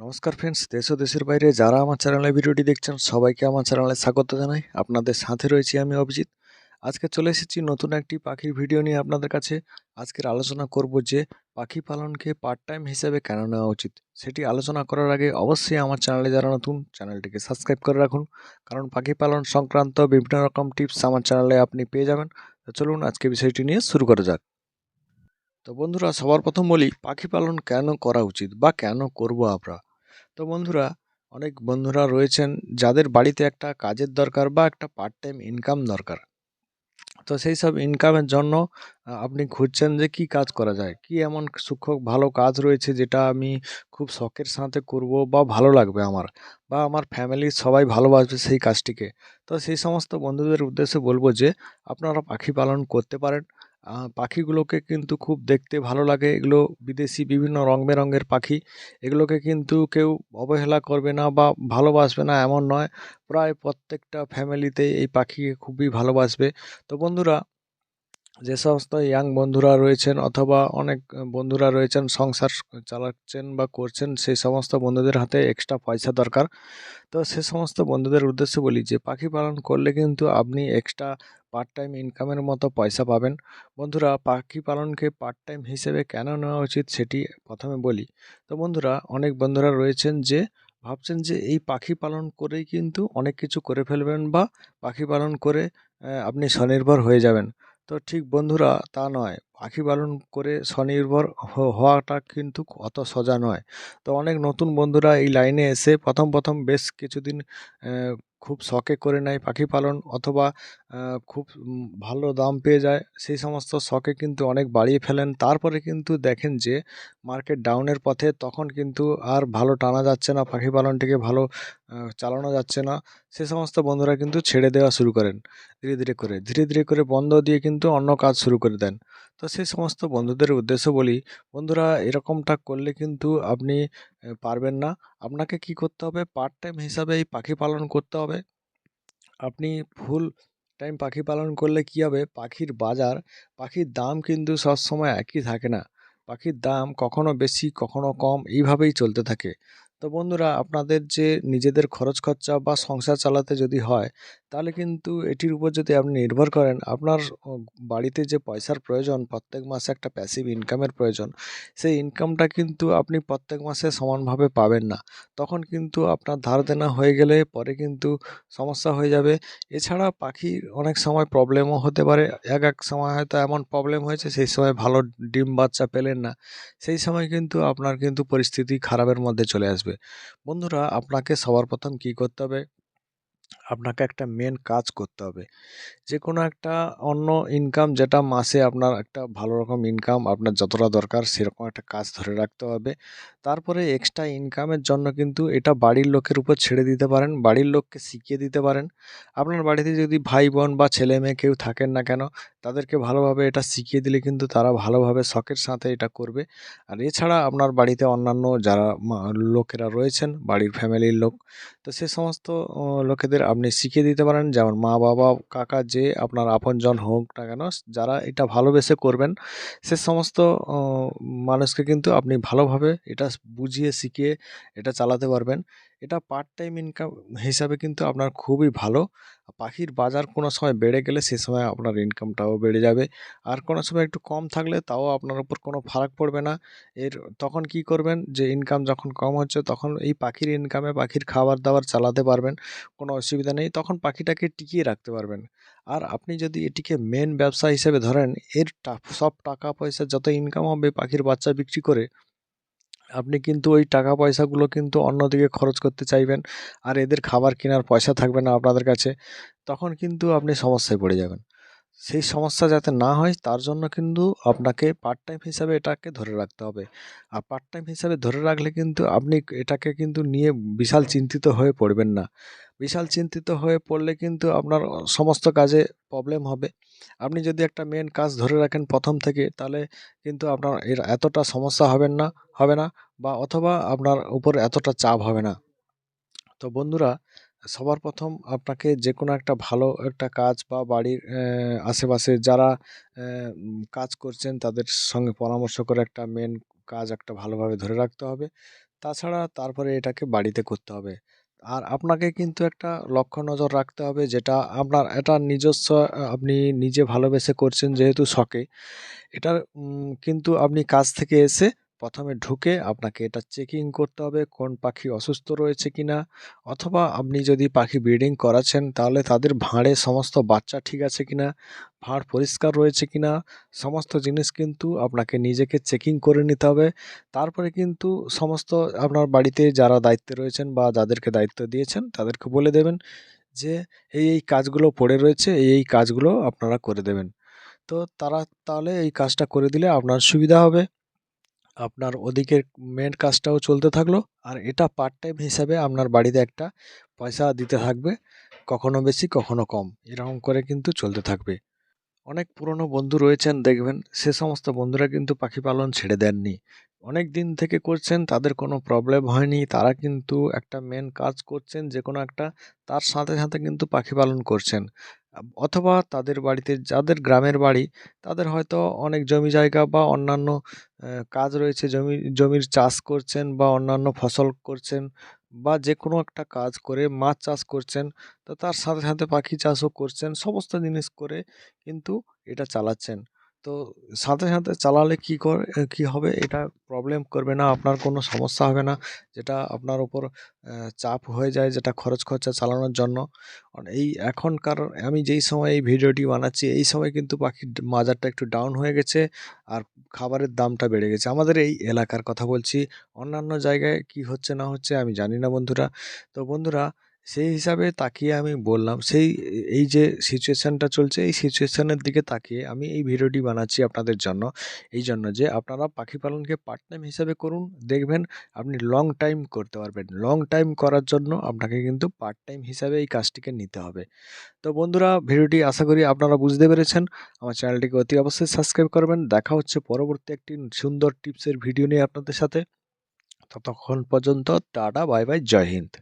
নমস্কার ফ্রেন্ডস দেশ ও দেশের বাইরে যারা আমার চ্যানেলে ভিডিওটি দেখছেন, সবাইকে আমার চ্যানেলে স্বাগত জানাই। আপনাদের সাথে রয়েছি আমি অভিজিৎ। আজকে চলে এসেছি নতুন একটি পাখির ভিডিও নিয়ে আপনাদের কাছে। আজকের আলোচনা করব যে, পাখি পালনকে পার্ট টাইম হিসেবে কেন নেওয়া উচিত? সেটি আলোচনা করার আগে অবশ্যই আমার চ্যানেলে যারা নতুন চ্যানেলটিকে সাবস্ক্রাইব করে রাখুন। কারণ পাখি পালন সংক্রান্ত বিভিন্ন রকম টিপস আমার চ্যানেলে আপনি পেয়ে যাবেন। তো চলুন আজকে বিষয়টি নিয়ে শুরু করা যাক। তো বন্ধুরা, সবার প্রথম বলি, পাখি পালন কেন করা উচিত বা কেন করব আমরা? তো বন্ধুরা, অনেক বন্ধুরা রয়েছেন যাদের বাড়িতে একটা কাজের দরকার বা একটা পার্ট টাইম ইনকাম দরকার। তো সেই সব ইনকামের জন্য আপনি খুঁজছেন যে কি কাজ করা যায়? কি এমন সূক্ষ্ম ভালো কাজ রয়েছে যেটা আমি খুব শখের সাথে করব বা ভালো লাগবে আমার? বা আমার ফ্যামিলির সবাই ভালোবাসবে সেই কাজটিকে? তো সেই সমস্ত বন্ধুদের উদ্দেশ্যে বলব যে, আপনারা পাখি পালন করতে পারেন পাখিগুলোকে কিন্তু খুব দেখতে ভালো লাগে। এগুলো বিদেশি বিভিন্ন রং বেরঙের পাখি। এগুলোকে কিন্তু কেউ অবহেলা করবে না বা ভালোবাসবে না, এমন নয়। প্রায় প্রত্যেকটা ফ্যামিলিতে এই পাখিকে খুবই ভালোবাসবে। তো বন্ধুরা, যে সমস্ত ইয়াং বন্ধুরা রয়েছেন অথবা অনেক বন্ধুরা রয়েছেন, সংসার চালাচ্ছেন বা করছেন, সেই সমস্ত বন্ধুদের হাতে এক্সট্রা পয়সা দরকার। তো সে সমস্ত বন্ধুদের উদ্দেশ্যে বলি যে, পাখি পালন করলে কিন্তু আপনি এক্সট্রা পার্ট টাইম ইনকামের মতো পয়সা পাবেন। বন্ধুরা, পাখি পালনকে পার্ট টাইম হিসেবে কেন নেওয়া উচিত সেটি প্রথমে বলি। তো বন্ধুরা, অনেক বন্ধুরা রয়েছেন যে, ভাবছেন যে এই পাখি পালন করেই কিন্তু অনেক কিছু করে ফেলবেন বা পাখি পালন করে আপনি স্বনির্ভর হয়ে যাবেন। তো ঠিক বন্ধুরা, তা নয়। পাখি পালন করে স্বনির্ভর হওয়াটা কিন্তু অত সোজা নয়। তো অনেক নতুন বন্ধুরা এই লাইনে এসে প্রথম প্রথম বেশ কিছুদিন খুব শখে করে নেয় পাখি পালন অথবা খুব ভালো দাম পেয়ে যায়, সেই সমস্ত শখে কিন্তু অনেক বাড়িয়ে ফেলেন। তারপরে কিন্তু দেখেন যে, মার্কেট ডাউনের পথে তখন কিন্তু আর ভালো টানা যাচ্ছে না, পাখি পালনটিকে ভালো চালানো যাচ্ছে না। সে সমস্ত বন্ধুরা কিন্তু ছেড়ে দেওয়া শুরু করেন, ধীরে ধীরে করে। ধীরে ধীরে করে বন্ধ দিয়ে কিন্তু অন্য কাজ শুরু করে দেন। তো সেই সমস্ত বন্ধুদের উদ্দেশ্য বলি, বন্ধুরা, এরকমটা করলে কিন্তু আপনি পারবেন না। আপনাকে কি করতে হবে? পার্ট টাইম হিসাবে এই পাখি পালন করতে হবে। আপনি ফুল টাইম পাখি পালন করলে কী হবে? পাখির বাজার, পাখির দাম কিন্তু সবসময় একই থাকে না। পাখির দাম কখনো বেশি, কখনো কম, এইভাবেই চলতে থাকে। তো বন্ধুরা, আপনাদের যে নিজেদের খরচ খরচা বা সংসার চালাতে যদি হয়, তাহলে কিন্তু এটির উপর যদি আপনি নির্ভর করেন, আপনার বাড়িতে যে পয়সার প্রয়োজন, প্রত্যেক মাসে একটা প্যাসিভ ইনকামের প্রয়োজন, সেই ইনকামটা কিন্তু আপনি প্রত্যেক মাসে সমানভাবে পাবেন না। তখন কিন্তু আপনার ধার দেনা হয়ে গেলে পরে কিন্তু সমস্যা হয়ে যাবে। এছাড়া পাখির অনেক সময় প্রবলেমও হতে পারে, এক এক সময় হয়তো এমন প্রবলেম হয়েছে, সেই সময় ভালো ডিম বাচ্চা পেলেন না, সেই সময় কিন্তু আপনার কিন্তু পরিস্থিতি খারাপের মধ্যে চলে আসবে। বন্ধুরা আপনাকে সবার প্রথম কি করতে হবে? আপনাকে একটা মেন কাজ করতে হবে। যে কোনো একটা অন্য ইনকাম যেটা মাসে আপনার একটা ভালো রকম ইনকাম আপনার যতটা দরকার সেরকম একটা কাজ ধরে রাখতে হবে। তারপরে এক্সট্রা ইনকামের জন্য কিন্তু এটা বাড়ির লোকের উপর ছেড়ে দিতে পারেন বাড়ির লোককে শিখিয়ে দিতে পারেন। আপনার বাড়িতে যদি ভাই বোন বা ছেলে মেয়ে কেউ থাকেন না কেন তাদেরকে ভালোভাবে এটা শিখিয়ে দিলে কিন্তু তারা ভালোভাবে শখের সাথে এটা করবে। আর এছাড়া আপনার বাড়িতে অন্যান্য যারা লোকেরা রয়েছেন বাড়ির ফ্যামিলির লোক তো সে সমস্ত আহ, লোকেদের আপনি শিখিয়ে দিতে পারেন। যেমন মা, বাবা, কাকা, যে আপনার আপনজন হোক না কেন, যারা এটা ভালোবেসে করবেন, সে সমস্ত মানুষকে কিন্তু আপনি ভালোভাবে এটা বুঝিয়ে, শিখিয়ে এটা চালাতে পারবেন। এটা পার্ট টাইম ইনকাম হিসাবে কিন্তু আপনার খুবই ভালো। পাখির বাজার কোনো সময় বেড়ে গেলে সে সময় আপনার ইনকামটাও বেড়ে যাবে। আর কোনো সময় একটু কম থাকলে তাও আপনার উপর কোনো ফারাক পড়বে না। এর তখন কি করবেন? যে ইনকাম যখন কম হচ্ছে তখন এই পাখির ইনকামে পাখির খাবার দাবার চালাতে পারবেন, কোনো অসুবিধা নেই। তখন পাখিটাকে টিকিয়ে রাখতে পারবেন। আর আপনি যদি এটিকে মেন ব্যবসা হিসেবে ধরেন, এর সব টাকা পয়সা যত ইনকাম হবে পাখির বাচ্চা বিক্রি করে আপনি কিন্তু ওই টাকা পয়সাগুলো কিন্তু অন্যদিকে খরচ করতে চাইবেন। আর এদের খাবার কেনার পয়সা থাকবে না আপনাদের কাছে। তখন কিন্তু আপনি সমস্যায় পড়ে যাবেন। সেই সমস্যা যাতে না হয়, তার জন্য কিন্তু আপনাকে পার্ট টাইম হিসাবে এটাকে ধরে রাখতে হবে। আর পার্ট টাইম হিসাবে ধরে রাখলে কিন্তু আপনি এটাকে কিন্তু নিয়ে বিশাল চিন্তিত হয়ে পড়বেন না। বিশাল চিন্তিত হয়ে পড়লে কিন্তু আপনার সমস্ত কাজে প্রবলেম হবে। আপনি যদি একটা মেন কাজ ধরে রাখেন প্রথম থেকে, তাহলে কিন্তু আপনার এর এতটা সমস্যা হবেন না, হবে না, বা অথবা আপনার উপর এতটা চাপ হবে না। তো বন্ধুরা সবার প্রথম আপনাকে যে কোনো একটা ভালো একটা কাজ বা বাড়ির আশেপাশে যারা কাজ করছেন তাদের সঙ্গে পরামর্শ করে একটা মেন কাজ একটা ভালোভাবে ধরে রাখতে হবে। তাছাড়া তারপরে এটাকে বাড়িতে করতে হবে। আর আপনাকে কিন্তু একটা লক্ষ্য নজর রাখতে হবে যেটা আপনার, এটা নিজস্ব আপনি নিজে ভালোবেসে করছেন যেহেতু শখে। এটার কিন্তু আপনি কাজ থেকে এসে ১ম এ ঢুকে আপনাকে এটা চেকিং করতে হবে কোন পাখি অসুস্থ রয়েছে কিনা অথবা আপনি যদি পাখি ব্রিডিং করাচ্ছেন তাহলে তাদের ভাঁড়ে সমস্ত বাচ্চা ঠিক আছে কিনা, ভাঁড় পরিষ্কার রয়েছে কিনা সমস্ত জিনিস কিন্তু আপনাকে নিজেকে চেকিং করে নিতে হবে। তারপরে কিন্তু সমস্ত আপনার বাড়িতে যারা দায়িত্বে রয়েছেন বা যাদেরকে দায়িত্ব দিয়েছেন তাদেরকে বলে দেবেন যে এই, এই কাজগুলো পড়ে রয়েছে এই, এই কাজগুলো আপনারা করে দেবেন। তো তারা তাহলে এই কাজটা করে দিলে আপনার সুবিধা হবে। আপনার ওদিকের মেন কাজটাও চলতে থাকল। আর এটা পার্ট টাইম হিসাবে আপনার বাড়িতে একটা পয়সা দিতে থাকবে, কখনো বেশি, কখনো কম। এরকম করে কিন্তু চলতে থাকবে। অনেক পুরনো বন্ধু রয়েছেন, দেখবেন, সে সমস্ত বন্ধুরা কিন্তু পাখি পালন ছেড়ে দেননি। অনেক দিন থেকে করছেন, তাদের কোনো প্রবলেম হয়নি। তারা কিন্তু একটা মেন কাজ করছেন যে কোনো একটা, তার সাথে সাথে কিন্তু পাখি পালন করছেন। অথবা তাদের বাড়িতে যাদের গ্রামের বাড়ি, তাদের হয়তো অনেক জমি জায়গা বা অন্যান্য কাজ রয়েছে। জমি, জমির চাষ করছেন বা অন্যান্য ফসল করছেন বা যে কোনো একটা কাজ করে মাছ চাষ করছেন, তো তার সাথে সাথে পাখি চাষও করছেন, সমস্ত জিনিস করে কিন্তু এটা চালাচ্ছেন। তো সাথে সাথে চালালে কি করে কি হবে? এটা প্রবলেম করবে না, আপনার কোনো সমস্যা হবে না। যেটা আপনার উপর চাপ হয়ে যায় যেটা খরচ খরচা চালানোর জন্য। এই এখনকার, আমি যেই সময় এই ভিডিওটি বানাচ্ছি, এই সময় কিন্তু পাখির মাজারটা একটু ডাউন হয়ে গেছে আর খাবারের দামটা বেড়ে গেছে। আমাদের এই এলাকার কথা বলছি। অন্যান্য জায়গায় কি হচ্ছে না হচ্ছে আমি জানি না বন্ধুরা। তো বন্ধুরা সেই হিসাবে তাকিয়ে আমি বললাম, সেই, এই যে সিচুয়েশানটা চলছে, এই সিচুয়েশানের দিকে তাকিয়ে আমি এই ভিডিওটি বানাচ্ছি আপনাদের জন্য। এই জন্য যে আপনারা পাখি পালনকে পার্ট টাইম হিসাবে করুন, দেখবেন আপনি লং টাইম করতে পারবেন। লং টাইম করার জন্য আপনাকে কিন্তু পার্ট টাইম হিসাবে এই কাজটিকে নিতে হবে। তো বন্ধুরা ভিডিওটি আশা করি আপনারা বুঝতে পেরেছেন। আমার চ্যানেলটিকে অতি অবশ্যই সাবস্ক্রাইব করবেন। দেখা হচ্ছে পরবর্তী একটি সুন্দর টিপসের ভিডিও নিয়ে আপনাদের সাথে। ততক্ষণ পর্যন্ত টাটা বাই বাই জয় হিন্দ।